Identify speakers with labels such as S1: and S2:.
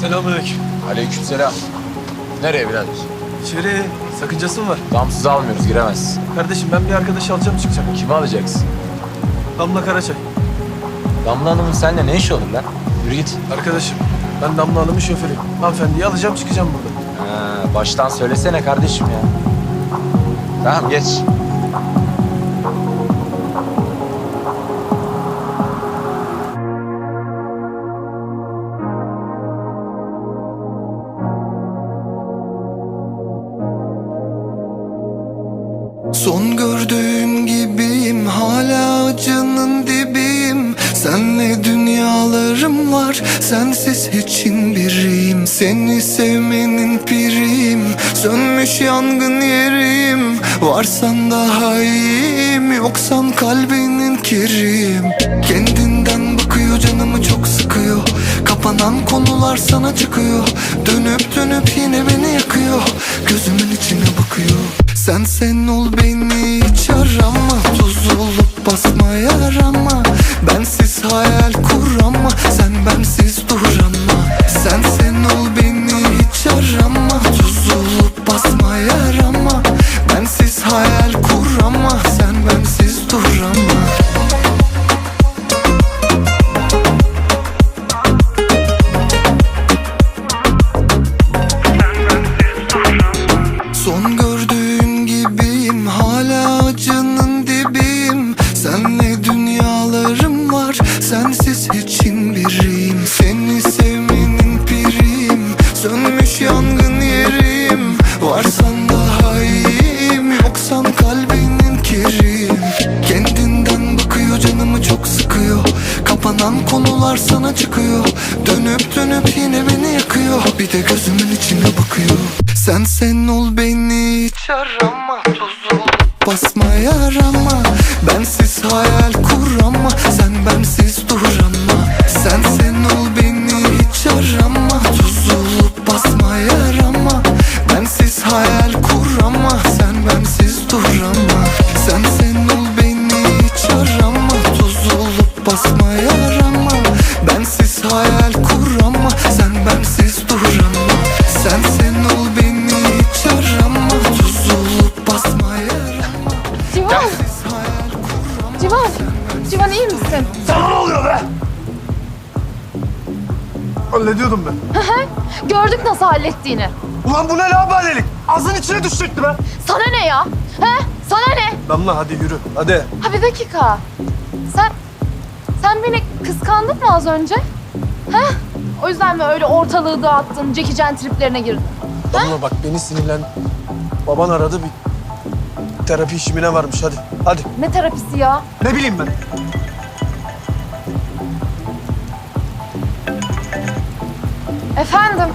S1: Selamünaleyküm.
S2: Aleykümselam. Nereye birader?
S1: İçeri sakıncası mı var?
S2: Damsız almıyoruz giremez.
S1: Kardeşim ben bir arkadaş alacağım çıkacağım.
S2: Kimi alacaksın?
S1: Damla Karaçay.
S2: Damla Hanım'ın seninle ne işi olur lan? Yürü git.
S1: Arkadaşım ben Damla Hanım'ın şoförüyüm. Hanımefendiyi alacağım çıkacağım burada.
S2: Ha, baştan söylesene kardeşim ya. Tamam geç.
S3: Son gördüğüm gibiyim hala acının dibiyim. Senle dünyalarım var sensiz hiçin biriyim Seni sevmenin piriyim sönmüş yangın yeriyim. Varsan daha iyiyim yoksan kalbinin kiriyim. Kendinden bakıyor canımı çok sıkıyor. Kapanan konular sana çıkıyor Sen sen ol beni hiç arama. Tuz olup basma yarama. Bensiz hayal kur ama Sen bensiz hiçin biriyim. Seni sevmenin piriyim. Sönmüş yangın yerim. Varsan daha iyiyim. Yoksan kalbinin kiriyim. Kendinden bakıyor canımı çok sıkıyor. Kapanan konular sana çıkıyor. Dönüp dönüp yine beni yakıyor. Bir de gözümün içine bakıyor. Sen sen ol beni hiç arama Tuz olup basma yarama hayal kur ama Sen bensiz duramma Sen sen ol beni hiç arama Tuz olup basma yarama
S4: Civan! Civan! Civan iyi misin?
S1: Sana ne oluyor be? Hallediyordum ben.
S4: Gördük nasıl hallettiğini.
S1: Ulan bu ne laubalilik? Ağzın içine düşecekti be.
S4: Sana ne ya? He? Sana ne?
S1: Damla hadi yürü. Hadi.
S4: Ha bir dakika. Sen... Sen beni kıskandın mı az önce? He? O yüzden mi öyle ortalığı dağıttın, Jackie Chan triplerine girdin?
S1: Damla bak beni sinirlen. Baban aradı bir terapi işimine varmış hadi. Hadi.
S4: Ne terapisi ya?
S1: Ne bileyim ben.
S4: Efendim?